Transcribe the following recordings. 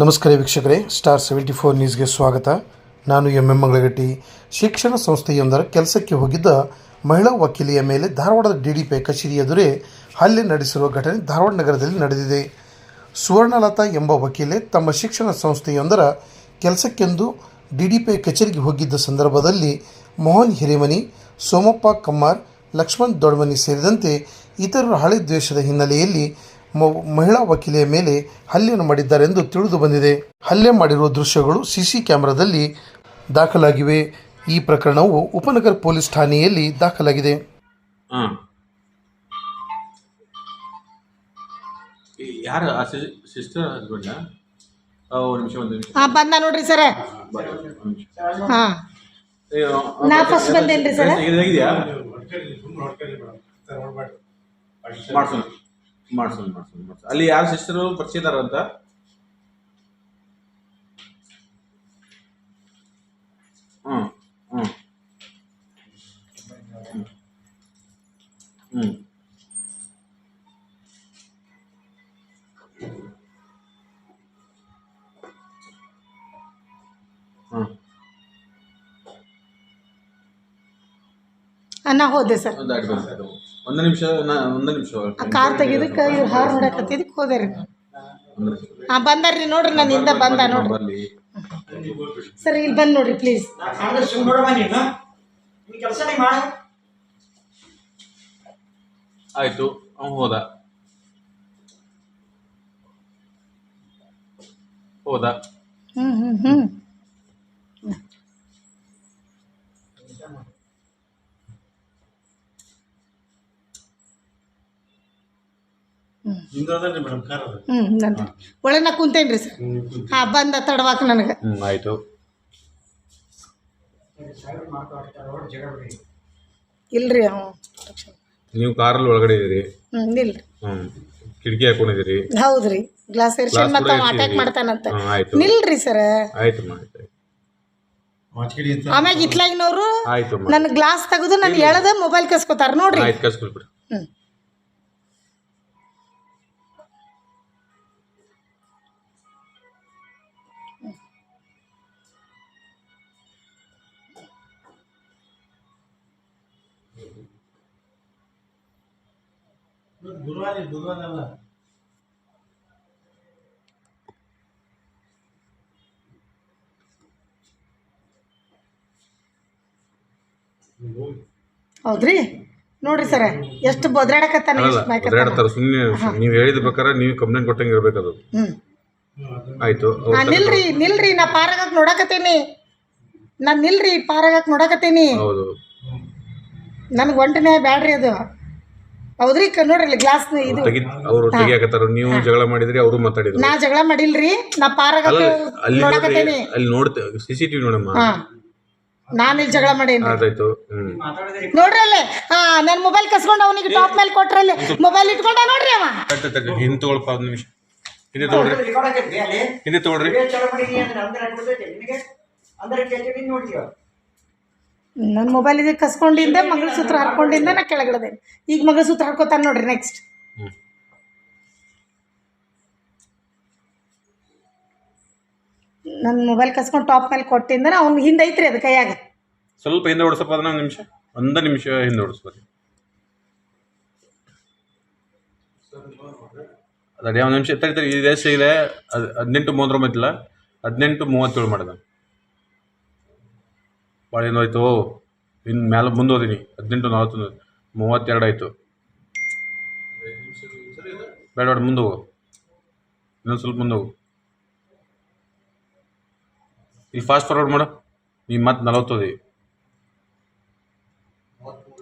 ನಮಸ್ಕಾರ ವೀಕ್ಷಕರೇ star seventy four ನ್ಯೂಸ್ಗೆ ಸ್ವಾಗತ. ನಾನು ಎಂ. ಎಂ. ಮಂಗಳಗಟ್ಟಿ. ಶಿಕ್ಷಣ ಸಂಸ್ಥೆಯೊಂದರ ಕೆಲಸಕ್ಕೆ ಹೋಗಿದ್ದ ಮಹಿಳಾ ವಕೀಲೆಯ ಮೇಲೆ ಧಾರವಾಡದ ಡಿ ಡಿ ಪಿ ಕಚೇರಿ ಎದುರೇ ಹಲ್ಲೆ ನಡೆಸಿರುವ ಘಟನೆ ಧಾರವಾಡ ನಗರದಲ್ಲಿ ನಡೆದಿದೆ. ಸುವರ್ಣಲತಾ ಎಂಬ ವಕೀಲೆ ತಮ್ಮ ಶಿಕ್ಷಣ ಸಂಸ್ಥೆಯೊಂದರ ಕೆಲಸಕ್ಕೆಂದು ಡಿ ಡಿ ಪಿ ಕಚೇರಿಗೆ ಹೋಗಿದ್ದ ಸಂದರ್ಭದಲ್ಲಿ ಮೋಹನ್ ಹಿರೇಮನಿ, ಸೋಮಪ್ಪ ಕಮ್ಮಾರ್, ಲಕ್ಷ್ಮಣ್ ದೊಡ್ಮನಿ ಸೇರಿದಂತೆ ಇತರರು ಹಳೆ ದ್ವೇಷದ ಹಿನ್ನೆಲೆಯಲ್ಲಿ ಮಹಿಳಾ ವಕೀಲೆಯ ಮೇಲೆ ಹಲ್ಲೆಯನ್ನು ಮಾಡಿದ್ದಾರೆಂದು ತಿಳಿದು ಬಂದಿದೆ ಹಲ್ಲೆ ಮಾಡಿರುವ ದೃಶ್ಯಗಳು ಸಿಸಿ ಕ್ಯಾಮೆರಾದಲ್ಲಿ ದಾಖಲಾಗಿವೆ ಈ ಪ್ರಕರಣವು ಉಪನಗರ ಪೊಲೀಸ್ ಠಾಣೆಯಲ್ಲಿ ದಾಖಲಾಗಿದೆ ಹಾಂ ಯಾರು ಆ ಸಿಸ್ಟರ್ ಹಸ್ಬೆಂಡ ಒಂದು ನಿಮಿಷ ಒಂದು ನಿಮಿಷ ಹಾ ಬಂದ ನೋಡ್ರಿ ಸರ ಹಾಂ ನಾ ಫಸ್ಟ್ ಬಂದೇನ್ರಿ? ಇದಾಗಿದ್ಯಾ ಮಾಡ್ಸೋಣ ಮಾಡ್ಸೋಣ ಮಾಡ್ಸೋಣ ಮಾಡ್ಸೋಣ ಅಲ್ಲಿ ಯಾರು ಸಿಸ್ಟರು ಪರಿಚಯದಾರ ಅಂತ ಹ್ಞೂ ಹ್ಞೂ ಹ್ಞೂ ಆ, ನಾ ಹೋದೆ ಸರ್. ಒಂದು ನಿಮಿಷ ನಾ ಒಂದು ನಿಮಿಷ ಆ ಕಾರ್ ತೆಗಿದಕ್ಕೆ ಇವ್ರು ಹಾರ್ ನೋಡಕತ್ತಿದ್ದಕ್ಕೆ ಹೋದೆ ರೀ ಒಂದು ನಿಮಿಷ ಹಾ ಬಂದಾರ್ರಿ ನೋಡ್ರಿ ನನ್ನ ಹಿಂದೆ ಬಂದ ನೋಡ್ರಿ. ಸರಿ ಸರ್ ಇಲ್ಲಿ ಬಂದ್ ನೋಡ್ರಿ ಪ್ಲೀಸ್ ಆಯಿತು ಅವ್ನು ಹೋದ. ಹೋದ. ಹ್ಮ್ ಹ್ಮ್ ಹ್ಮ್. ಹ್ಮ್. ನಂದು. ಒಳಗೆ ನಾ ಕುಂತೇನ್ರಿ ಸರ್. ಹಾ ಬಂದ ತಡವಾಕ ನನಗೆ. ಹ್ಞೂ ಆಯ್ತು. ಇಲ್ರಿ ಅವ. ನೀವು ಕಾರಲ್ಲಿ ಒಳಗಡೆ ಇದೀರಿ ಹ್ಮ್ ಇಲ್ರಿ. ಹ್ಞೂ ಕಿಟಕಿ ಹಾಕೊಂಡಿದ್ದೀರಿ? ಹೌದ್ರಿ. ಗ್ಲಾಸ್ ಏರ್ಸನ್ ಮತ್ತೆ ಅವ ಅಟ್ಯಾಕ್. ಮಾಡ್ತಾನಂತ. ಆಯ್ತು. ನಿಲ್ರಿ ಸರ್. ಆಯ್ತು ಆಮ್ಯಾಗ ಇತ್ಲಾಗಿನವ್ರು ಆಯ್ತು. ನನ್ನ ಗ್ಲಾಸ್ ತೆಗೆದು ನನ್ ಎಳ್ದ ಮೊಬೈಲ್ ಕಸ್ಕೊತಾರ ನೋಡ್ರಿ. ಆಯ್ತು ಗುರುವಾರ ಗುರುವಾರ ಅಲ್ಲ. ಹೌದ್ರಿ? ನೋಡ್ರಿ ಸರ ಎಷ್ಟು ಬದ್ರಾಡಕತ್ತಾರ ಸುಮ್ನೆ ಎಷ್ಟು. ಒದ್ರಾಡ್ತಾರೆ ಸುಮ್ಮನೆ ನೀವು ಹೇಳಿದ ಪ್ರಕಾರ ನೀವು ಕಂಪ್ಲೇಂಟ್ ಕೊಟ್ಟಂಗೆ ಇರ್ಬೇಕದು ಹ್ಮ್. ಆಯ್ತು ಅವ್ರು ನಿಲ್ರಿ ನಿಲ್ರಿ ನಾ ಪಾರಾಗಕ್ ನೋಡಕತ್ತೀನಿ. ನಾನು ನಿಲ್ರಿ ಪಾರಾಗಕ್ ನೋಡಕತ್ತೀನಿ. ಹೌದು. ನನ್ಗೆ ಒಂಟನೇ ಬ್ಯಾಡ್ರಿ ಅದು. ಹೌದ್ರಿ? ಕ- ನೋಡ್ರಿ ಗ್ಲಾಸ್ ಇದು. ತೆಗಿ ಅವರು ತೆಗಿಯಾಕತ್ತಾರ. ನೀವು ಜಗಳ ಮಾಡಿದ್ರಿ ಅವರು ಮಾತಾಡಿದ್ರು. ನಾ ಜಗಳ ಮಾಡಿಲ್ರಿ ನಾ ಅಲ್ಲ ಅಲ್ಲಿ ನೋಡ್ರಿ ನೋಡಕತ್ತೀನಿ. ಅಲ್ಲಿ ನೋಡ್ತೆ ಸಿ ಸಿ ಟಿವಿ ನೋಡಮ್ಮ. ಹಾ. ನಾನು ಇಲ್ಲಿ ಜಗಳ ಮಾಡಿ ಅದಾಯ್ತು ಹ್ಮ್. ನೋಡ್ರಿ ಅಲ್ಲೇ ಹಾ ನನ್ ಮೊಬೈಲ್ ಕಸ್ಕೊಂಡು ಅವನಿಗೆ ಟಾಪ್ ಮೇಲೆ ಕೊಟ್ರಲ್ಲಿ ಮೊಬೈಲ್ ಇಟ್ಕೊಂಡ ನೋಡ್ರಿ ಅವ. ತಟ್ಟ ತಟ್ಟ ಹಿಂದೆ ತಗೊಳಪ್ಪ ಒಂದು ನಿಮಿಷ. ಹಿಂದೆ ತಗೊಳ್ರಿ. ಹಿಂದೆ ಅಂದ್ರೆ ಅಂದ್ರೆ ಕೇಳ್ತೀವಿ ನೋಡ್ತೀವ ನನ್ನ ಮೊಬೈಲ್ ಇದಕ್ಕೆ ಕಸ್ಕೊಂಡಿಂದ ಮಂಗಳಸೂತ್ರ ಹಾಕೊಂಡಿಂದ ನಾ ಕೆಳಗಿಡದೆ. ಈಗ ಮಂಗಳಸೂತ್ರ ಹಾಕೋತಾನೆ ನೋಡ್ರಿ ನೆಕ್ಸ್ಟ್ ನನ್ನ ಮೊಬೈಲ್ ಕಸ್ಕೊಂಡು ಟಾಪ್ ಮೇಲೆ ಕೊಟ್ಟಿಂದ ಅವ್ನು ಹಿಂದೆ ಐತ್ರಿ ಅದು ಕೈಯಾಗ. ಸ್ವಲ್ಪ ಹಿಂದೆ ಓಡಿಸಪ್ಪ ಅದನ್ನ ಒಂದು ನಿಮಿಷ. ಒಂದು ನಿಮಿಷ ಹಿಂದೆ ಓಡಿಸ್ಬೋದು ಅದೇ ಒಂದು ನಿಮಿಷ ತಡಿ ತಡಿ ಇದು ಇದೆ ಹದಿನೆಂಟು ಹದಿನೆಂಟು ಮೂವತ್ತೊಂಬತ್ತಿಲ್ಲ ಹದಿನೆಂಟು ಮೂವತ್ತೇಳು ಮಾಡಿದ. ಭಾಳ ಏನಾಯಿತು ಇನ್ನು ಮೇಲೆ ಮುಂದೆ ಹೋದಿನಿ ಹದಿನೆಂಟು ನಲವತ್ತು ಮೂವತ್ತೆರಡು ಆಯಿತು. ಬೇಡ ಬೇಡ ಮುಂದೆ ಹೋಗು ಇನ್ನೊಂದು ಸ್ವಲ್ಪ ಮುಂದೆ ಹೋಗು ಇಲ್ಲಿ ಫಾಸ್ಟ್ ಫಾರ್ವರ್ಡ್ ಮಾಡು. ನೀ ಮತ್ತೆ ನಲವತ್ತೋದಿ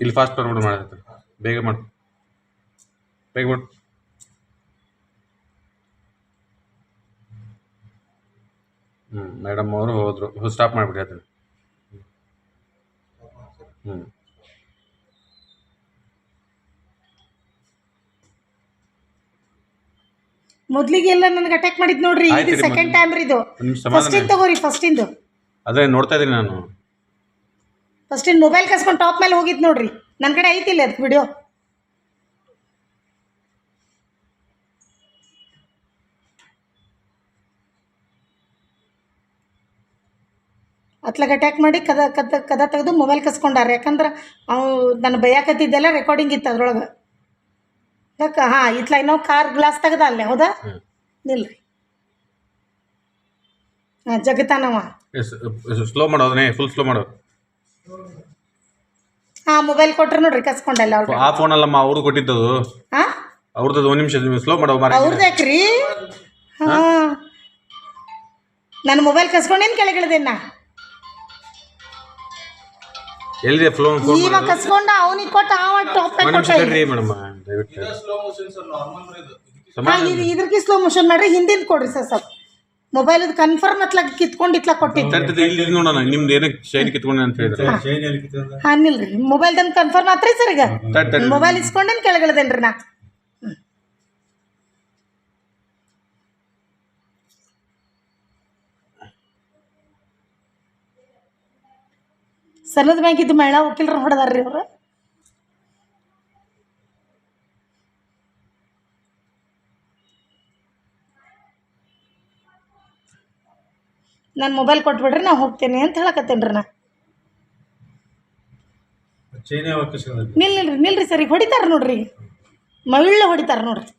ಇಲ್ಲಿ ಫಾಸ್ಟ್ ಫಾರ್ವರ್ಡ್ ಮಾಡತ್ತೆ ಬೇಗ ಮಾಡು. ಬೇಗ ಮಾಡು. ಹ್ಞೂ ಮೇಡಮ್ ಅವರು ಹೋದರು. ಸ್ಟಾಪ್ ಮಾಡಿಬಿಡಿ ಅದನ್ನು ಮೊದ್ಲಿಗೆಲ್ಲ ನನಗೆ ಅಟ್ಯಾಕ್ ಮಾಡಿದ್ ನೋಡ್ರಿ ಇದು ರೀ, ಸೆಕೆಂಡ್ ಮೊದ್ಲು. ಟೈಮ್ ರೀ ಇದು. ಫಸ್ಟ್ ಇಂದ ತಗೋರಿ ಫಸ್ಟ್ ಫಸ್ಟಿಂದು ಅದೇ ನೋಡ್ತಾ ಇದ್ದೀನಿ ನಾನು. ಫಸ್ಟ್ ಇನ್ ಮೊಬೈಲ್ ಕಸ್ಕೊಂಡು ಟಾಪ್ ಮೇಲೆ ಹೋಗಿದ್ ನೋಡ್ರಿ. ನನ್ನ ಕಡೆ ಐತಿಲ್ಲ ಅದು ವಿಡಿಯೋ ಅತ್ಲಾಗ ಅಟ್ಯಾಕ್ ಮಾಡಿ ಕದ ಕದ ಕದ ತೆಗೆದು ಮೊಬೈಲ್ ಕಸ್ಕೊಂಡಾರ. ಯಾಕಂದ್ರೆ ಅವು ನಾನು ಬೈಯಾಕತ್ತಿದ್ದೆಲ್ಲ ರೆಕಾರ್ಡಿಂಗ್ ಇತ್ತು ಅದ್ರೊಳಗೆ. ಯಾಕೆ ಹಾಂ ಇತ್ಲ ಇನ್ನೂ ಕಾರ್ ಗ್ಲಾಸ್ ತೆಗ್ದ ಅಲ್ಲೇ ಹೌದಾ? ನಿಲ್ರಿ. ಹಾಂ ಜಗತಾನವ ಸ್ಲೋ ಮಾಡೋದನ್ನೇ ಫುಲ್ ಸ್ಲೋ ಮಾಡೋ. ಹಾಂ ಮೊಬೈಲ್ ಕೊಟ್ರು ನೋಡ್ರಿ ಕಸ್ಕೊಂಡಲ್ಲ ಅವ್ರು. ಆ ಫೋನಲ್ಲಮ್ಮ ಅವ್ರು ಕೊಟ್ಟಿದ್ದದು. ಹಾಂ? ಅವ್ರದ್ದು ಒಂದು ನಿಮಿಷ ಸ್ಲೋ ಮಾಡೋ ಮಾರ ಅವ್ರದ್ದು ಯಾಕ್ರಿ? ಹಾಂ? ನನ್ನ ಮೊಬೈಲ್ ಕಸ್ಕೊಂಡೇನು ಕೆಳಗಿಳ್ದೇನ? ಎಲ್ಲಿದೆ ಫೋನ್ ಫೋನ್ ಕಸ್ಕೊಂಡು ಕಸ್ಕೊಂಡ ಅವನಿಗೆ ಕೊಟ್ಟ ಅವ ಟಾಪ್ ಕೊಟ್ಟ ಮೇಡಮ್ ದಯವಿಟ್ಟು. ಇದ್ರಿಗೆ ಸ್ಲೋ ಮೋಷನ್ ಮಾಡ್ರಿ ಹಿಂದಿನ ಕೊಡ್ರಿ ಸರ್ ಸ್ವಲ್ಪ. ಮೊಬೈಲ್ ಕನ್ಫರ್ಮ್ ಅತ್ಲಾಗ ಕಿತ್ಕೊಂಡು ಇತ್ಲಾಗ ಕೊಟ್ಟಿದ್ದು. ಇಲ್ಲಿ ಇಲ್ಲಿ ನೋಡೋಣ ನಿಮ್ದು ಏನಕ್ಕೆ ಶೈನ್ ಕಿತ್ಕೊಂಡೆ ಅಂತ ಹೇಳಿದ್ರೆ. ಹಾನಿಲ್ರಿ ಮೊಬೈಲ್ದಂದು ಕನ್ಫರ್ಮ್ ಆತ್ರಿ ಸರ್ ಈಗ? ಮೊಬೈಲ್ ಇಸ್ಕೊಂಡೇನು ಕೆಳಗಿಳ್ದೇನ್ರಿ ನಾ? ಸಲದ ಬ್ಯಾಂಕಿದ್ದು ಮಹಿಳಾ ವಕೀಲರು ಹೊಡೆದಾರ್ರಿ ಅವರು. ನನ್ನ ಮೊಬೈಲ್ ಕೊಟ್ಬಿಡ್ರಿ ನಾ ಹೋಗ್ತೇನೆ ಅಂತ ಹೇಳಕತ್ತೇನ್ರಿ ನಾ. ನಿಲ್ ನಿಲ್ರಿ ನಿಲ್ರಿ ಸರ್ ಹೊಡಿತಾರ ನೋಡ್ರಿ. ಮಳ್ಳ ಹೊಡಿತಾರ ನೋಡ್ರಿ.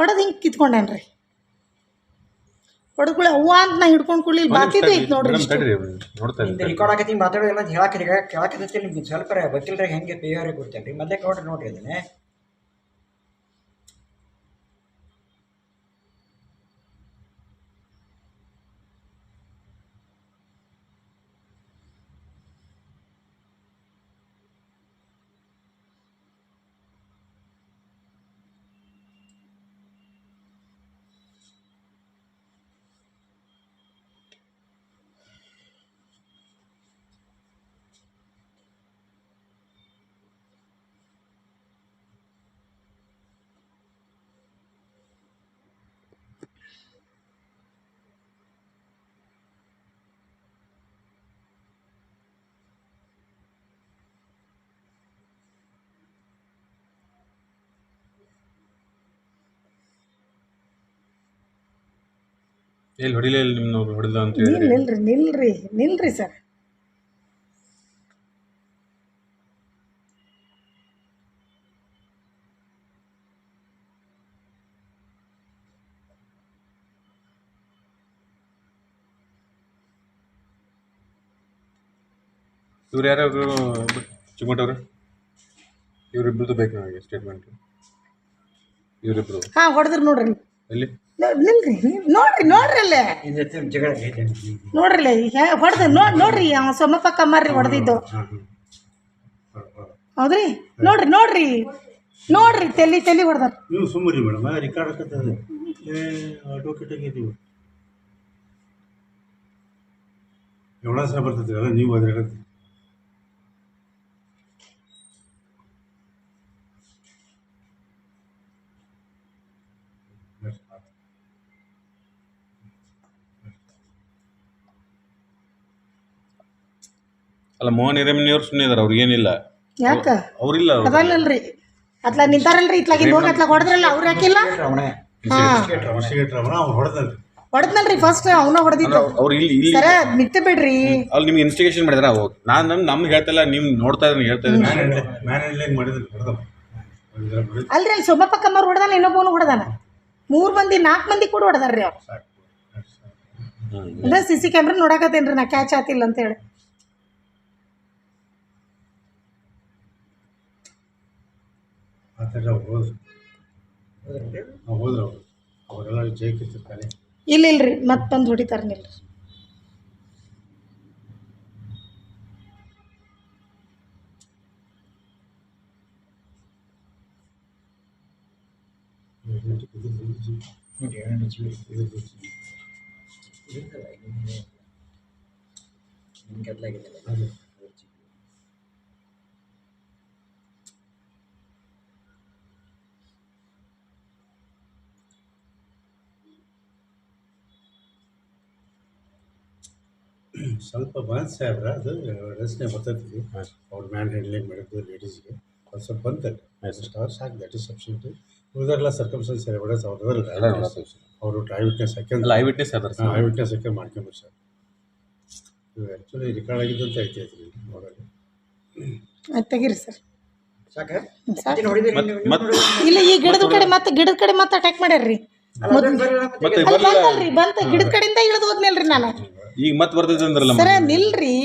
ಹೊಡೆದು ಹಿಂಗೆ ಕಿತ್ಕೊಂಡೇನ್ರಿ? ಹೊಡೆದ್ಕೊಳ್ಳಿ ಅವ್ವ ಅಂತ ನಾ ಹಿಡ್ಕೊಂಡು ಕುಳ್ಳಿ ಬಾತಿದ್ದು ಐತೆ ನೋಡ್ರಿ ಮೇಡಮ್ ತಡ್ರಿ ನೋಡ್ತಾ ಇದ್ದೀನಿ ರೆಕಾರ್ಡ್ ಹೇಳಕ್ಕೆ ಕೇಳಕತ್ತಿ ನಿಮ್ಗೆ ಸ್ವಲ್ಪ ವಕೀಲರಿಗೆ ಹೆಂಗೆ ಬಿಹೇವಿಯರ್ ಕೊಡ್ತೇನೆ ರೀ ಮೊದಲೇ ನೋಡ್ರಿ ನೋಡ್ರಿ ಅದನ್ನೇ. ಎಲ್ಲಿ ಹೊಡಿಲೇ ಇಲ್ಲ ನೋಡಿ ಹೊಡೆದ ಅಂತ ಹೇಳಿ ನಿಲ್ರಿ ನಿಲ್ರಿ ನಿಲ್ರಿ ಸರ್. ಇವ್ರು ಯಾರು ಚಿಕ್ಕಮಟ್ಟವ್ರು? ಇವರಿಬ್ರದ್ದು ಬೇಕು ನನಗೆ ಸ್ಟೇಟ್ಮೆಂಟ್ ಇವರಿಬ್ರು. ಹಾಂ ಹೊಡೆದ್ರು ನೋಡ್ರಿ. ನಿಲ್ರಿ ನಿಲ್- ನೋಡ್ರಿ ನೋಡ್ರಿ ಅಲ್ಲೇ ನೋಡ್ರಿ ಹೊಡೆದ ನೋಡ್ ನೋಡ್ರಿ ಅವ ಪಕ್ಕ ಕಮ್ಮಾರ್ರಿ ಹೊಡೆದಿದ್ದು. ಹೌದ್ರಿ? ನೋಡ್ರಿ ನೋಡ್ರಿ. ನೋಡ್ರಿ ತೆಲಿ ತೆಲಿ ಹೊಡೆದಾರ. ನೀವು ಸುಮ್ಮರಿ ಮೇಡಮ್ ರಿಕಾರ್ಡ್ ಆಗತ್ತದ ಏ ಅಡ್ವೊಕೇಟ್ ಆಗಿದ್ದೀವಿ. ಎವಡ ಸಹ ಬರ್ತದೆ ಅಲ್ಲ ನೀವು ಅದ್ರ ಅಲ್ಲ ಮೋಹನ್ ಹಿರೇಮನಿಯವ್ರು ಸುಮ್ಮನೆ ಇದಾರೆ ಅವ್ರಿಗೆ ಏನಿಲ್ಲ. ಯಾಕ? ಅವ್ರಿಲ್ಲ ಅವ್ರು. ಅದಲ್ಲಲ್ರಿ. ಅತ್ಲಾಗ ನಿಂತಾರಲ್ರಿ ಇತ್ಲಾಗಿ ಹೋಗಿ ಅತ್ಲಾಗ ಹೊಡೆದ್ರಲ್ಲ ಅವ್ರು ಯಾಕಿಲ್ಲ? ಹೊಡೆದ್ನಲ್ರಿ. ಫಸ್ಟ್ ಅವನ ಹೊಡೆದಿದ್ದು. ಅವ್ರು ಇಲ್ಲಿ ಇಲ್ಲಿ ಸರ ನಿಂತು ಬಿಡ್ರಿ. ಅಲ್ಲಿ ನಿಮ್ಗೆ ಇನ್ಸ್ಟಿಗೇಷನ್ ಮಾಡಿದ್ರ ಹೋಗಿ ನಾನು ನಮ್ಗೆ ನಮ್ಗೆ ಹೇಳ್ತಿಲ್ಲ ನೀವು ನೋಡ್ತಾ ಇದ್ದೀನಿ ಹೇಳ್ತಾ ಇದ್ದೀನಿ ಅಲ್ರಿ ಅಲ್ಲಿ ಸೋಮಪ್ಪ ಕಮ್ಮರ್ ಹೊಡೆದಾನ ಇನ್ನೊಬ್ಬನು ಹೊಡೆದಾನ? ಮೂರು ಮಂದಿ ನಾಲ್ಕು ಮಂದಿ ಕೂಡ ಹೊಡೆದಾರ್ರಿ ಅವ್ರು. ಅಂದ್ರೆ ಸಿ ಸಿ ಕ್ಯಾಮ್ರಾ ನೋಡಕತ್ತೇನ್ರಿ ನಾ ಕ್ಯಾಚ್ ಆತಿಲ್ಲ ಅಂತ ಹೇಳಿ. ಆ ಥರ ಹೋದ್ರು. ಹೋದ್ರು ಅವರು. ಅವರೆಲ್ಲ ಜೈಕಿರ್ತಿರ್ತಾರೆ ಇಲ್ಲ ಇಲ್ರಿ ಮತ್ತೆ ಬಂದು ಹೊಡಿತಾರೆ ನಿಲ್ರಿ. ಸ್ವಲ್ಪ ಬಂದ್ ಸಾಹೇಬ್ರ ಅದು ರಚನೆ ಬರ್ತೈತಿ ಅವ್ರ ಮ್ಯಾನ್ ಹ್ಯಾಂಡ್ಲಿಂಗ್ ಮಾಡಿದ್ದು ಲೇಡೀಸ್ಗೆ ಅದು ಸ್ವಲ್ಪ ಬಂತಲ್ಲ ಸ್ಟಾರ್ ಸಾಕು ದಟ್ ಇಸ್ ಸಫಿಷಿಯಂಟ್ ಉಳಿದಾರೆಲ್ಲ ಸರ್ಕಮ್ಸ್ಟೆನ್ಸ್ ಎವಿಡೆನ್ಸ್ ಅವ್ರದಲ್ಲ ಅವರು ಐ ವಿಟ್ನೆಸ್ ಹಾಕ್ಯಂದ್ರೆ ಐ ವಿಟ್ನೆಸ್ ಅದಾರ ಹಾಂ ಐ ವಿಟ್ನೆಸ್ ಹಾಕಿ ಮಾಡ್ಕೊಂಡ್ರು ಸರ್ ಇದು ಆ್ಯಕ್ಚುಲಿ ರೆಕಾರ್ಡ್ ಅಂತ ಐತಿ ಐತಿ ನೋಡೋದು ಆಯ್ತು ತೆಗೀರಿ ಸರ್. ಇಲ್ಲ ಈ ಗಿಡದ ಕಡೆ ಮತ್ತೆ ಗಿಡದ ಕಡೆ ಮತ್ತೆ ಅಟ್ಯಾಕ್ ಮಾಡ್ಯಾರ್ರಿ. ಬಂತಲ್ರಿ ಬಂತ ಗಿಡದ ಕಡೆಯಿಂದ ಇಳಿದು ಹೋದ್ಮೇಲ್ರಿ ನಾನು. ಈಗ ಮತ್ತೆ ಬರ್ತೈತೆ ಅಂದ್ರಲ್ಲ ನಿಲ್ರಿ.